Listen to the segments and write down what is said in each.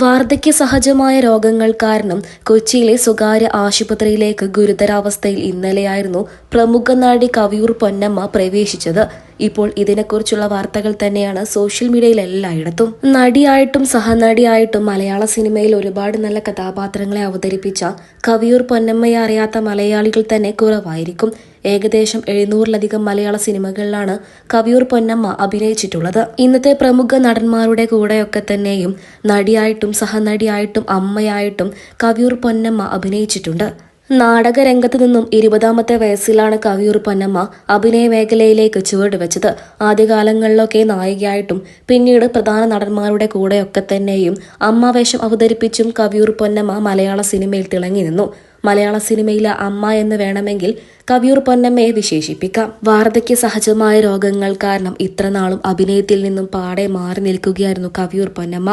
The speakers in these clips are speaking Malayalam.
വാർദ്ധക്യ സഹജമായ രോഗങ്ങൾ കാരണം കൊച്ചിയിലെ സ്വകാര്യ ആശുപത്രിയിലേക്ക് ഗുരുതരാവസ്ഥയിൽ ഇന്നലെയായിരുന്നു പ്രമുഖ നടി കവിയൂർ പൊന്നമ്മ പ്രവേശിച്ചത്. ഇപ്പോൾ ഇതിനെക്കുറിച്ചുള്ള വാർത്തകൾ തന്നെയാണ് സോഷ്യൽ മീഡിയയിൽ എല്ലായിടത്തും. നടിയായിട്ടും സഹനടിയായിട്ടും മലയാള സിനിമയിൽ ഒരുപാട് നല്ല കഥാപാത്രങ്ങളെ അവതരിപ്പിച്ച കവിയൂർ പൊന്നമ്മയെ അറിയാത്ത മലയാളികൾ തന്നെ കുറവായിരിക്കും. ഏകദേശം എഴുന്നൂറിലധികം മലയാള സിനിമകളിലാണ് കവിയൂർ പൊന്നമ്മ അഭിനയിച്ചിട്ടുള്ളത്. ഇന്നത്തെ പ്രമുഖ നടന്മാരുടെ കൂടെയൊക്കെ തന്നെയും നടിയായിട്ടും സഹനടിയായിട്ടും അമ്മയായിട്ടും കവിയൂർ പൊന്നമ്മ അഭിനയിച്ചിട്ടുണ്ട്. നാടകരംഗത്ത് നിന്നും ഇരുപതാമത്തെ വയസ്സിലാണ് കവിയൂർ പൊന്നമ്മ അഭിനയ മേഖലയിലേക്ക് ചുവടുവെച്ചത് ആദ്യകാലങ്ങളിലൊക്കെ നായികയായിട്ടും പിന്നീട് പ്രധാന നടന്മാരുടെ കൂടെയൊക്കെ തന്നെയും അമ്മാവേഷം അവതരിപ്പിച്ചും കവിയൂർ പൊന്നമ്മ മലയാള സിനിമയിൽ തിളങ്ങി നിന്നു. മലയാള സിനിമയിലെ അമ്മ എന്ന് വേണമെങ്കിൽ കവിയൂർ പൊന്നമ്മയെ വിശേഷിപ്പിക്കാം. വാർദ്ധക്യ സഹജമായ രോഗങ്ങൾ കാരണം ഇത്രനാളും അഭിനയത്തിൽ നിന്നും പാടെ മാറി നിൽക്കുകയായിരുന്നു കവിയൂർ പൊന്നമ്മ.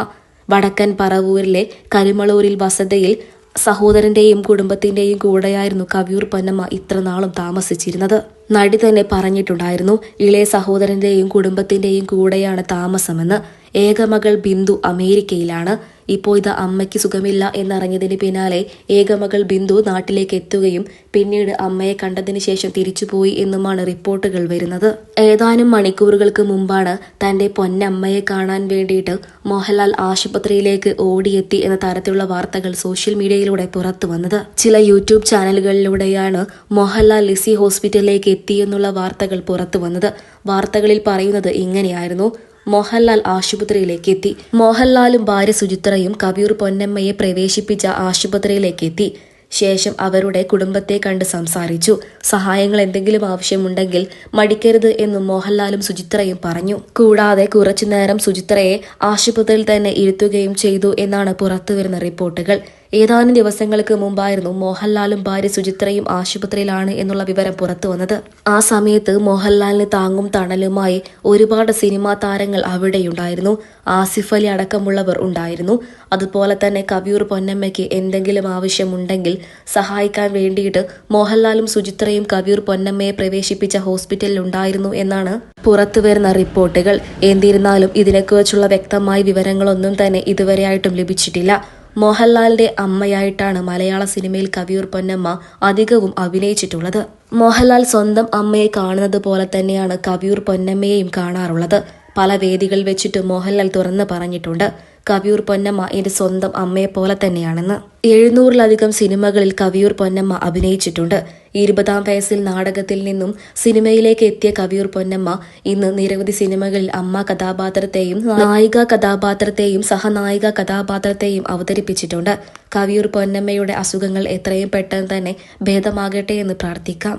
വടക്കൻ പറവൂരിലെ കരിമളൂരിൽ വസതയിൽ സഹോദരന്റെയും കുടുംബത്തിന്റെയും കൂടെയായിരുന്നു കവിയൂർ പൊന്നമ്മ ഇത്ര നാളും താമസിച്ചിരുന്നത്. നടി തന്നെ പറഞ്ഞിട്ടുണ്ടായിരുന്നു ഇളയ സഹോദരന്റെയും കുടുംബത്തിന്റെയും കൂടെയാണ് താമസമെന്ന്. ഏകമകൾ ബിന്ദു അമേരിക്കയിലാണ്. ഇപ്പോൾ ഇത് അമ്മയ്ക്ക് സുഖമില്ല എന്നറിഞ്ഞതിന് പിന്നാലെ ഏകമകൾ ബിന്ദു നാട്ടിലേക്ക് എത്തുകയും പിന്നീട് അമ്മയെ കണ്ടതിന് ശേഷം തിരിച്ചുപോയി എന്നുമാണ് റിപ്പോർട്ടുകൾ വരുന്നത്. ഏതാനും മണിക്കൂറുകൾക്ക് മുമ്പാണ് തന്റെ പൊന്നമ്മയെ കാണാൻ വേണ്ടിയിട്ട് മോഹൻലാൽ ആശുപത്രിയിലേക്ക് ഓടിയെത്തി എന്ന തരത്തിലുള്ള വാർത്തകൾ സോഷ്യൽ മീഡിയയിലൂടെ പുറത്തു വന്നത്. ചില യൂട്യൂബ് ചാനലുകളിലൂടെയാണ് മോഹൻലാൽ ലിസി ഹോസ്പിറ്റലിലേക്ക് എത്തിയെന്നുള്ള വാർത്തകൾ പുറത്തു വന്നത്. വാർത്തകളിൽ പറയുന്നത് ഇങ്ങനെയായിരുന്നു. മോഹൻലാൽ ആശുപത്രിയിലേക്ക് എത്തി. മോഹൻലാലും ഭാര്യ സുചിത്രയും കവിയൂർ പൊന്നമ്മയെ പ്രവേശിപ്പിച്ച ആശുപത്രിയിലേക്ക് എത്തി ശേഷം അവരുടെ കുടുംബത്തെ കണ്ട് സംസാരിച്ചു. സഹായങ്ങൾ എന്തെങ്കിലും ആവശ്യമുണ്ടെങ്കിൽ മടിക്കരുത് എന്നും മോഹൻലാലും സുചിത്രയും പറഞ്ഞു. കൂടാതെ കുറച്ചുനേരം സുചിത്രയെ ആശുപത്രിയിൽ തന്നെ ഇരുത്തുകയും ചെയ്തു എന്നാണ് പുറത്തുവരുന്ന റിപ്പോർട്ടുകൾ. ഏതാനും ദിവസങ്ങൾക്ക് മുമ്പായിരുന്നു മോഹൻലാലും ഭാര്യ സുചിത്രയും ആശുപത്രിയിലാണ് എന്നുള്ള വിവരം പുറത്തു വന്നത്. ആ സമയത്ത് മോഹൻലാലിന് താങ്ങും തണലുമായി ഒരുപാട് സിനിമാ താരങ്ങൾ അവിടെയുണ്ടായിരുന്നു. ആസിഫ് അലി അടക്കമുള്ളവർ ഉണ്ടായിരുന്നു. അതുപോലെ തന്നെ കവിയൂർ പൊന്നമ്മയ്ക്ക് എന്തെങ്കിലും ആവശ്യമുണ്ടെങ്കിൽ സഹായിക്കാൻ വേണ്ടിയിട്ട് മോഹൻലാലും സുചിത്രയും കവിയൂർ പൊന്നമ്മയെ പ്രവേശിപ്പിച്ച ഹോസ്പിറ്റലിൽ ഉണ്ടായിരുന്നു എന്നാണ് പുറത്തു പുറത്തുവരുന്ന റിപ്പോർട്ടുകൾ. എന്തിരുന്നാലും ഇതിനെക്കുറിച്ചുള്ള വ്യക്തമായ വിവരങ്ങളൊന്നും തന്നെ ഇതുവരെയായിട്ടും ലഭിച്ചിട്ടില്ല. മോഹൻലാലിന്റെ അമ്മയായിട്ടാണ് മലയാള സിനിമയിൽ കവിയൂർ പൊന്നമ്മ അധികവും അഭിനയിച്ചിട്ടുള്ളത്. മോഹൻലാൽ സ്വന്തം അമ്മയെ കാണുന്നത് പോലെ തന്നെയാണ് കവിയൂർ പൊന്നമ്മയെയും കാണാറുള്ളത്. പല വേദികൾ വെച്ചിട്ട് മോഹൻലാൽ തുറന്ന് പറഞ്ഞിട്ടുണ്ട്. കവിയൂർ പൊന്നമ്മ എന്റെ സ്വന്തം അമ്മയെ പോലെ തന്നെയാണെന്ന്. എഴുന്നൂറിലധികം സിനിമകളിൽ കവിയൂർ പൊന്നമ്മ അഭിനയിച്ചിട്ടുണ്ട്. ഇരുപതാം വയസ്സിൽ നാടകത്തിൽ നിന്നും സിനിമയിലേക്ക് എത്തിയ കവിയൂർ പൊന്നമ്മ ഇന്ന് നിരവധി സിനിമകളിൽ അമ്മ കഥാപാത്രത്തെയും നായിക കഥാപാത്രത്തെയും സഹനായിക കഥാപാത്രത്തെയും അവതരിപ്പിച്ചിട്ടുണ്ട്. കവിയൂർ പൊന്നമ്മയുടെ അസുഖങ്ങൾ എത്രയും പെട്ടെന്ന് തന്നെ ഭേദമാകട്ടെ എന്ന് പ്രാർത്ഥിക്കാം.